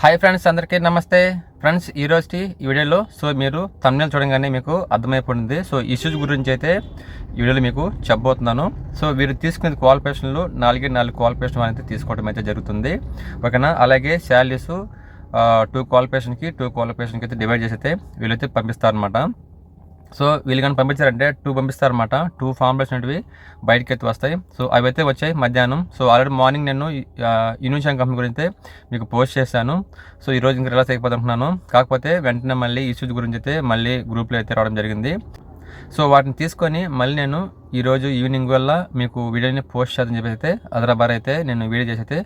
Hi friends అందరికీ నమస్తే. Friends ఈ రోజుకి ఈ వీడియోలో సో మీరు తమిళ చూడగానే మీకు అర్థమైపోయింది సో ఇష్యూస్ గురించి అయితే ఈ వీడియోలో మీకు చెప్పబోతున్నాను. సో వీరు తీసుకునే క్వాలిఫికేషన్లు నాలుగే నాలుగు క్వాలిఫికేషన్ అనేది తీసుకోవడం అయితే జరుగుతుంది. ఓకేనా? అలాగే శాలరీస్ టూ క్వాలిఫికేషన్కి టూ క్వాలిఫికేషన్కి అయితే డివైడ్ చేసి అయితే వీళ్ళైతే పంపిస్తారనమాట సో వీళ్ళు కానీ పంపించారంటే టూ పంపిస్తారన్నమాట. టూ ఫార్ములాస్ అనేవి బయటకి అయితే వస్తాయి సో అవి అయితే వచ్చాయి మధ్యాహ్నం. సో ఆల్రెడీ మార్నింగ్ నేను యూనిషన్ కంపెనీ గురించి మీకు పోస్ట్ చేశాను. సో ఈ రోజు ఇంకా రిలాక్స్ అయిపోతుంటున్నాను కాకపోతే వెంటనే మళ్ళీ ఇష్యూస్ గురించి అయితే మళ్ళీ గ్రూప్లో అయితే రావడం జరిగింది. సో వాటిని తీసుకొని మళ్ళీ నేను ఈరోజు ఈవినింగ్ వల్ల మీకు వీడియోని పోస్ట్ చేద్దని చెప్పేసి అయితే అదరాబార్ అయితే నేను వీడియో చేసి అయితే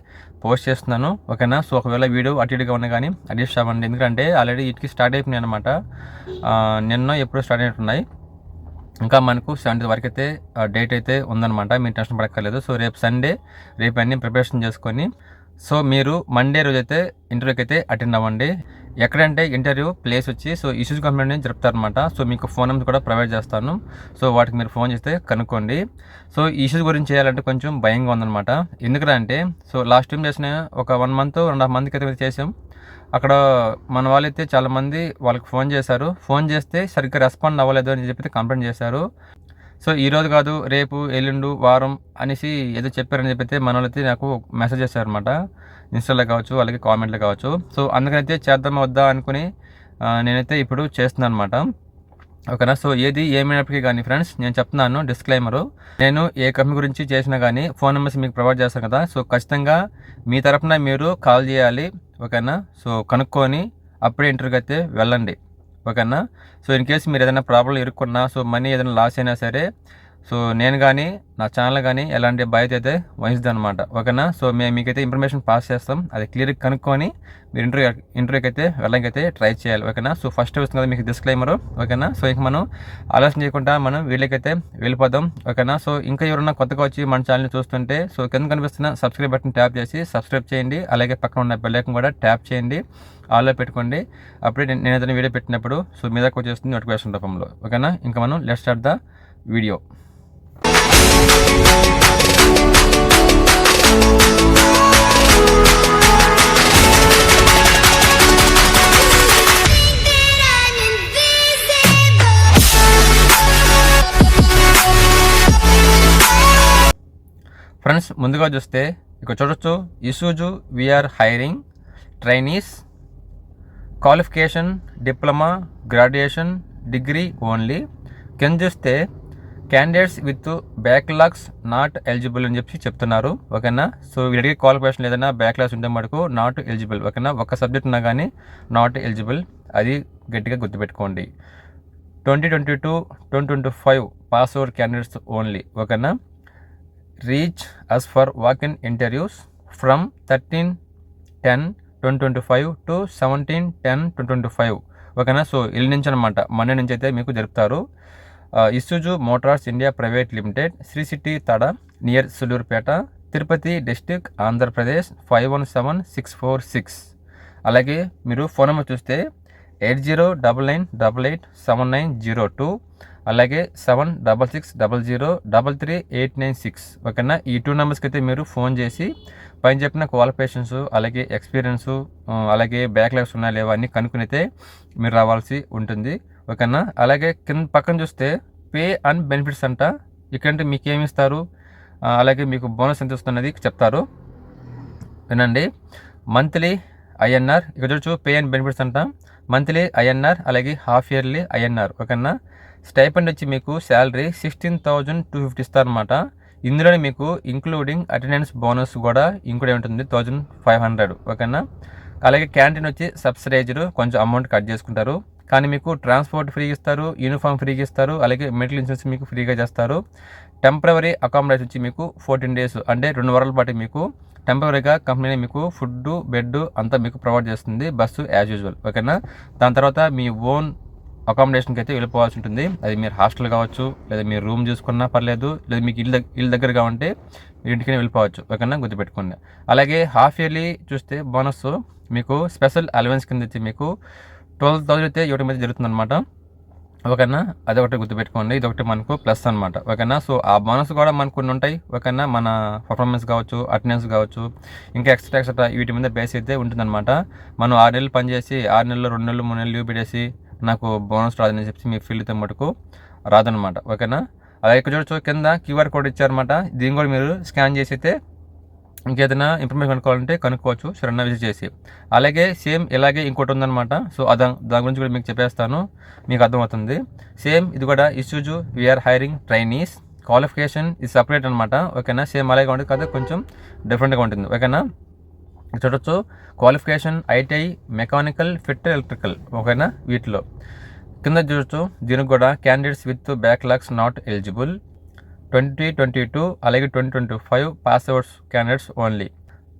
పోస్ట్ చేస్తున్నాను. ఓకేనా? సో ఒకవేళ వీడియో అటు ఇటుగా ఉన్నా కానీ అడ్జస్ట్ అవ్వండి. ఎందుకంటే ఆల్రెడీ ఇటుకి స్టార్ట్ అయిపోయినాయి అనమాట నిన్న ఎప్పుడు స్టార్ట్ అయినట్టున్నాయి. ఇంకా మనకు సెవెంటీ వరకు అయితే డేట్ అయితే ఉందన్నమాట. మీరు టెన్షన్ పడక్కర్లేదు. సో రేపు సండే రేపు అన్ని ప్రిపరేషన్ చేసుకొని సో మీరు మండే రోజు అయితే ఇంటర్వ్యూకి అయితే అటెండ్ అవ్వండి. ఎక్కడంటే ఇంటర్వ్యూ ప్లేస్ వచ్చి సో ఇష్యూస్ కంపెనీ నుంచి చెప్తారనమాట సో మీకు ఫోన్ నెంబర్ కూడా ప్రొవైడ్ చేస్తాను. సో వాటికి మీరు ఫోన్ చేస్తే కనుక్కోండి. సో ఇష్యూస్ గురించి చేయాలంటే కొంచెం భయంగా ఉందన్నమాట. ఎందుకంటే సో లాస్ట్ టైం చేసిన ఒక వన్ మంత్ రెండు హాఫ్ మంత్కి అయితే చేసాం అక్కడ మన వాళ్ళైతే చాలామంది వాళ్ళకి ఫోన్ చేశారు. ఫోన్ చేస్తే సరిగ్గా రెస్పాండ్ అవ్వలేదు అని చెప్పి కంప్లైంట్ చేశారు. సో ఈరోజు కాదు రేపు ఎల్లుండు వారం అనేసి ఏదో చెప్పారని చెప్పితే మనోళ్ళైతే నాకు మెసేజ్ చేశారనమాట ఇన్స్టాలో కావచ్చు అలాగే కామెంట్లో కావచ్చు. సో అందుకనైతే చేద్దామా వద్దా అనుకుని నేనైతే ఇప్పుడు చేస్తున్నాను అనమాట ఓకేనా? సో ఏది ఏమైనప్పటికీ కానీ ఫ్రెండ్స్ నేను చెప్తున్నాను డిస్క్లైమరు నేను ఏ కంపెనీ గురించి చేసినా కానీ ఫోన్ నెంబర్స్ మీకు ప్రొవైడ్ చేస్తాను కదా. సో ఖచ్చితంగా మీ తరఫున మీరు కాల్ చేయాలి. ఓకేనా? సో కనుక్కొని అప్పుడే ఇంటర్వ్యూకి అయితే వెళ్ళండి. ఓకేనా? సో ఇన్ కేసు మీరు ఏదైనా ప్రాబ్లం ఇరుక్కున్నా సో మనీ ఏదైనా లాస్ అయినా సరే సో నేను కానీ నా ఛానల్ కానీ ఎలాంటి బాధ్యత అయితే వహిస్తుంది అనమాట ఓకేనా? సో మేము మీకైతే ఇన్ఫర్మేషన్ పాస్ చేస్తాం. అది క్లియర్గా కనుక్కొని మీరు ఇంటర్వ్యూ ఇంటర్వ్యూకి అయితే వెళ్ళడానికి అయితే ట్రై చేయాలి. ఓకేనా? సో ఫస్ట్ వస్తుంది కదా మీకు డిస్క్లైమర్ ఓకేనా? సో ఇంక మనం ఆలోచన చేయకుండా మనం వీళ్ళకైతే వెళ్ళిపోదాం. ఓకేనా? సో ఇంకా ఎవరన్నా కొత్తగా వచ్చి మన ఛానల్ని చూస్తుంటే సో కింద కనిపిస్తున్న సబ్స్క్రైబ్ బటన్ ట్యాప్ చేసి సబ్స్క్రైబ్ చేయండి. అలాగే పక్కన ఉన్న బెల్లైకన్ కూడా ట్యాప్ చేయండి. ఆల్లో పెట్టుకోండి. అప్పుడే నేను ఏదైనా వీడియో పెట్టినప్పుడు సో మీద వచ్చేస్తుంది నోటిఫికేషన్ రూపంలో. ఓకేనా? ఇంకా మనం let start the video friends ముందుగా చూస్తే ఇక్కడ చూడొచ్చు Isuzu we are hiring trainees qualification diploma graduation degree only కింద చూస్తే candidates with backlogs not eligible అని చెప్పి చెప్తున్నారు. ఓకేనా? సో వీడికి క్వాలిఫికేషన్ ఏదైనా బ్యాక్లాగ్స్ ఉంటే మటుకు నాట్ ఎలిజిబుల్ ఓకేనా? ఒక సబ్జెక్ట్ ఉన్నా కానీ నాట్ ఎలిజిబుల్ అది గట్టిగా గుర్తుపెట్టుకోండి. Twenty twenty two twenty twenty five pass out candidates only ఓకేనా? Reach us for walk in interviews from thirteen ten twenty twenty five to seventeen ten twenty twenty five ఓకేనా? So ఇల్లు నుంచి అనమాట Monday నుంచి అయితే మీకు జరుపుతారు. Isuzu motors India private limited Sri city Tada near Sullurpeta Tirupati district Andhra Pradesh five one seven six four six. అలాగే మీరు ఫోన్ నెంబర్ చూస్తే eight zero double nine double eight seven nine zero two అలాగే seven double six double zero double three eight nine six. ఓకేనా? ఈ two నెంబర్స్కి అయితే మీరు phone చేసి పైన చెప్పిన క్వాలిఫికేషన్స్ అలాగే ఎక్స్పీరియన్స్ అలాగే బ్యాక్లాగ్స్ ఉన్నాయా లేవా అన్నీ కనుక్కునితే మీరు రావాల్సి ఉంటుంది. ఓకేనా? అలాగే కింద పక్కన చూస్తే పే అండ్ బెనిఫిట్స్ అంట. ఇక్కడ మీకు ఏమి ఇస్తారు? అలాగే మీకు బోనస్ ఎంత వస్తున్నది చెప్తారు. వినండి. మంత్లీ ఐఎన్ఆర్ ఇక్కడ చూడొచ్చు పే అండ్ బెనిఫిట్స్ అంట. మంత్లీ ఐఎన్ఆర్ అలాగే హాఫ్ ఇయర్లీ ఐఎన్ఆర్ ఓకేనా? స్టైపెండ్ వచ్చి మీకు salary sixteen thousand two fifty ఇస్తారనమాట ఇందులోనే మీకు ఇంక్లూడింగ్ అటెండెన్స్ బోనస్ కూడా ఇంక్లూడ్ ఉంటుంది థౌజండ్ ఫైవ్ హండ్రెడ్ ఓకేనా? అలాగే క్యాంటీన్ వచ్చి సబ్సిడైజ్డ్ కొంచెం అమౌంట్ కట్ చేసుకుంటారు. కానీ మీకు ట్రాన్స్పోర్ట్ ఫ్రీగా ఇస్తారు యూనిఫామ్ ఫ్రీగా ఇస్తారు అలాగే మెడికల్ ఇన్సూరెన్స్ మీకు ఫ్రీగా చేస్తారు. టెంపరవరీ అకామిడేషన్ వచ్చి మీకు ఫోర్టీన్ డేస్ అంటే రెండు వారాల పాటు మీకు టెంపరీగా కంపెనీ మీకు ఫుడ్ బెడ్ అంతా మీకు ప్రొవైడ్ చేస్తుంది బస్సు యాజ్ యూజువల్. ఓకేనా? దాని తర్వాత మీ ఓన్ అకామిడేషన్కి అయితే వెళ్ళిపోవాల్సి ఉంటుంది. అది మీరు హాస్టల్ కావచ్చు లేదా మీరు రూమ్ చూసుకున్నా పర్లేదు లేదా మీకు ఇల్లు ఇల్లు దగ్గరగా ఉంటే మీరు ఇంటికి వెళ్ళిపోవచ్చు. ఓకేనా? గుర్తుపెట్టుకోండి. అలాగే హాఫ్ ఇయర్లీ చూస్తే బోనస్ మీకు స్పెషల్ అలవెన్స్ కింద వచ్చి మీకు ట్వెల్వ్ థౌసండ్ అయితే ఇవ్వడం అయితే జరుగుతుందన్నమాట. ఓకేనా అదొకటి గుర్తుపెట్టుకోండి. ఇది ఒకటి మనకు ప్లస్ అనమాట ఓకేనా సో ఆ బోనస్ కూడా మనకు కొన్ని ఉంటాయి. ఓకేనా మన పర్ఫార్మెన్స్ కావచ్చు అటెండెన్స్ కావచ్చు ఇంకా ఎక్స్ట్రా ఎక్స్ట్రా వీటి మీద బేస్ అయితే ఉంటుందన్నమాట. మనం ఆరు నెలలు పనిచేసి ఆరు నెలలు రెండు నెలలు మూడు నెలలు లీవ్ పెట్టేసి నాకు బోనస్ రాదని చెప్పి మీ ఫీల్డ్తో మటుకు రాదనమాట ఓకేనా అలా ఇక్కడ చూడొచ్చు. కింద క్యూఆర్ కోడ్ ఇచ్చారనమాట దీన్ని కూడా మీరు స్కాన్ చేసి అయితే ఇంకేదైనా ఇన్ఫర్మేషన్ కనుక్కోవాలంటే కనుక్కోవచ్చు శరణ విజిట్ చేసి. అలాగే సేమ్ ఇలాగే ఇంకోటి ఉందన్నమాట. సో అదా దాని గురించి కూడా మీకు చెప్పేస్తాను. మీకు అర్థమవుతుంది. సేమ్ ఇది కూడా Isuzu we are hiring trainees qualification ఇది సపరేట్ అనమాట ఓకేనా? సేమ్ అలాగే ఉంటుంది. కదా కొంచెం డిఫరెంట్గా ఉంటుంది. ఓకేనా? చూడొచ్చు. Qualification ITI mechanical fit electrical ఓకేనా? వీటిలో. కింద చూడొచ్చు. దీనికి కూడా candidates with backlogs not eligible twenty twenty two అలాగే twenty twenty five pass outs candidates only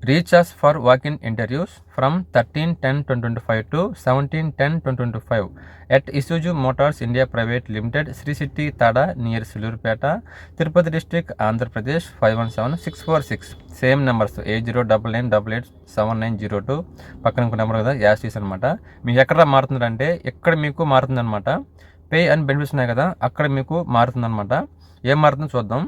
reach us for walk in interviews from thirteen ten twenty twenty five to seventeen ten twenty twenty five at Isuzu motors India private limited Sri city Tada near Sullurpeta Tirupati district Andhra Pradesh five one seven six four six same numbers eight zero double nine double eight seven nine zero two పక్కన ఇంకో number కదా యాస్టీస్ అనమాట మీకు ఎక్కడ మారుతుందంటే ఎక్కడ మీకు మారుతుందన్నమాట. Pay and benefits ఉన్నాయి కదా అక్కడ మీకు మారుతుందన్నమాట. ఏం మారుతుందో చూద్దాం.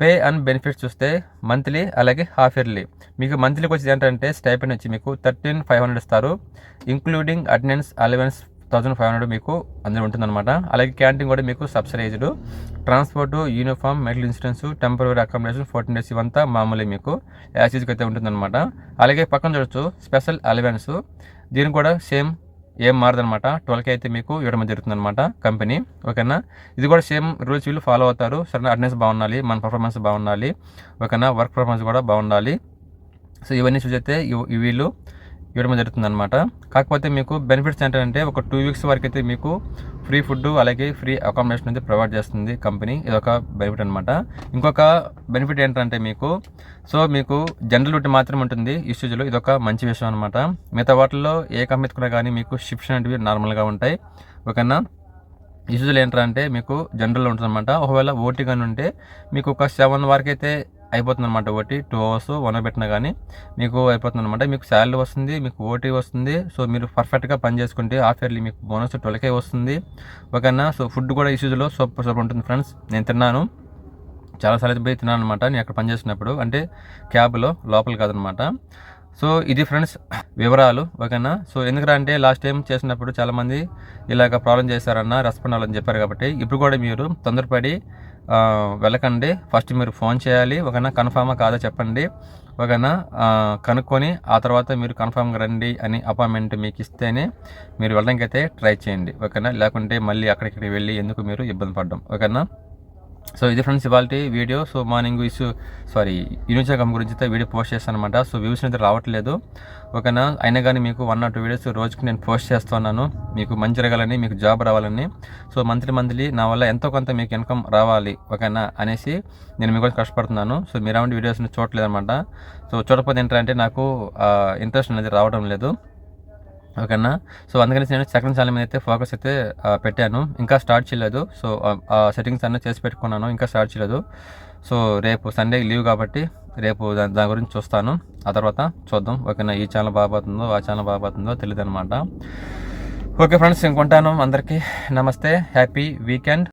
పే అండ్ బెనిఫిట్స్ చూస్తే మంత్లీ అలాగే హాఫ్ ఇయర్లీ. మీకు మంత్లీకి వచ్చేది ఏంటంటే స్టైపెండ్ వచ్చి మీకు థర్టీన్ ఫైవ్ హండ్రెడ్ ఇస్తారు. Including attendance allowance thousand five hundred మీకు అందులో ఉంటుందన్నమాట. అలాగే క్యాంటీన్ కూడా మీకు subsidised transport uniform medical insurance temporary accommodation fourteen days ఇవంతా మామూలు మీకు. యాసిజ్కి అయితే ఉంటుందన్నమాట. అలాగే పక్కన చూడొచ్చు స్పెషల్ అలవెన్స్. దీనికి కూడా సేమ్ ఏం మారదనమాట ట్వెల్వ్కి అయితే మీకు ఇవ్వడం జరుగుతుందన్నమాట కంపెనీ. ఓకేనా? ఇది కూడా సేమ్ రూల్స్ వీళ్ళు ఫాలో అవుతారు. సరైన అటెండెన్స్ బాగుండాలి మన పర్ఫార్మెన్స్ బాగుండాలి ఓకేనా? వర్క్ పర్ఫార్మెన్స్ కూడా బాగుండాలి. సో ఇవన్నీ చూసి అయితే వీళ్ళు ఇవ్వడం జరుగుతుంది అనమాట కాకపోతే మీకు బెనిఫిట్స్ ఏంటంటే ఒక టూ వీక్స్ వరకు అయితే మీకు ఫ్రీ ఫుడ్ అలాగే ఫ్రీ అకామిడేషన్ అయితే ప్రొవైడ్ చేస్తుంది కంపెనీ ఇది ఒక బెనిఫిట్ అనమాట ఇంకొక బెనిఫిట్ ఏంటంటే మీకు సో మీకు జనరల్ డ్యూటీ మాత్రమే ఉంటుంది ఇష్యూజ్లో ఇది ఒక మంచి విషయం అనమాట మిగతా వాటిల్లో ఏ కంపెనీ కూడా కానీ మీకు షిఫ్ట్స్ అనేవి నార్మల్గా ఉంటాయి. ఓకేనా? ఇష్యూజ్లో ఏంటంటే మీకు జనరల్ ఉంటుంది అనమాట ఒకవేళ ఓటీ కానీ ఉంటే మీకు ఒక సెవెన్ వరకు అయితే అయిపోతుంది అనమాట ఓటీ టూ అవర్స్ వన్ పెట్టినా కానీ మీకు అయిపోతుంది అనమాట మీకు శాలరీ వస్తుంది మీకు ఓటీ వస్తుంది సో మీరు పర్ఫెక్ట్గా పని చేసుకుంటే హాఫ్ ఇయర్లీ మీకు బోనస్ ట్వెల్కే వస్తుంది. ఓకేనా? సో ఫుడ్ కూడా ఇష్యూస్లో సూపర్ సూపర్ ఉంటుంది ఫ్రెండ్స్ నేను తిన్నాను. చాలాసార్లు అయితే పోయి తిన్నాను అనమాట నేను అక్కడ పని చేసినప్పుడు అంటే క్యాబ్లో లోపల కాదనమాట సో ఇది ఫ్రెండ్స్ వివరాలు. ఓకేనా? సో ఎందుకంటే అంటే లాస్ట్ టైం చేసినప్పుడు చాలామంది ఇలాగ ప్రాబ్లం చేశారన్న రెస్పాండ్ అవ్వాలని చెప్పారు కాబట్టి. ఇప్పుడు కూడా మీరు తొందరపడి వెళ్ళకండి. ఫస్ట్ మీరు ఫోన్ చేయాలి. ఒకనా కన్ఫామా కాదా చెప్పండి. ఒకనా కనుక్కొని ఆ తర్వాత మీరు కన్ఫామ్గా రండి అని అపాయింట్మెంట్ మీకు ఇస్తేనే మీరు వెళ్ళడానికి అయితే ట్రై చేయండి. ఓకేనా లేకుంటే మళ్ళీ అక్కడికి వెళ్ళి ఎందుకు మీరు ఇబ్బంది పడ్డం. ఓకేనా సో ఇది ఫ్రెండ్స్ ఇవాళ video. So morning issue sorry యూనిచాకం గురించి అయితే వీడియో పోస్ట్ చేస్తాను అనమాట సో వ్యూస్ అయితే రావట్లేదు. ఓకేనా? అయినా కానీ మీకు వన్ ఆర్ టూ వీడియోస్ రోజుకి నేను పోస్ట్ చేస్తున్నాను. మీకు మంచి జరగాలని మీకు జాబ్ రావాలని. సో మంత్లీ మంత్లీ నా వల్ల ఎంతో కొంత మీకు ఇన్కమ్ రావాలి. ఓకేనా? అనేసి నేను మీకు కష్టపడుతున్నాను. సో మీరు వీడియోస్ని చూడలేదు అనమాట సో చూడకపోతే ఏంటంటే నాకు ఇంట్రెస్ట్ అనేది రావడం లేదు. ఓకేనా? సో అందుకని నేను సెకండ్ ఛానల్ మీద అయితే ఫోకస్ అయితే పెట్టాను. ఇంకా స్టార్ట్ చేయలేదు. సో ఆ- సెట్టింగ్స్ అన్నీ చేసి పెట్టుకున్నాను. ఇంకా స్టార్ట్ చేయలేదు. సో రేపు సండే లీవ్ కాబట్టి రేపు దాని దాని గురించి చూస్తాను. ఆ తర్వాత చూద్దాం. ఓకేనా? ఈ ఛానల్ బాగుపోతుందో ఆ ఛానల్ బాగుపోతుందో తెలియదు అనమాట ఓకే ఫ్రెండ్స్ ఇంకొంటాను అందరికీ. నమస్తే. Happy weekend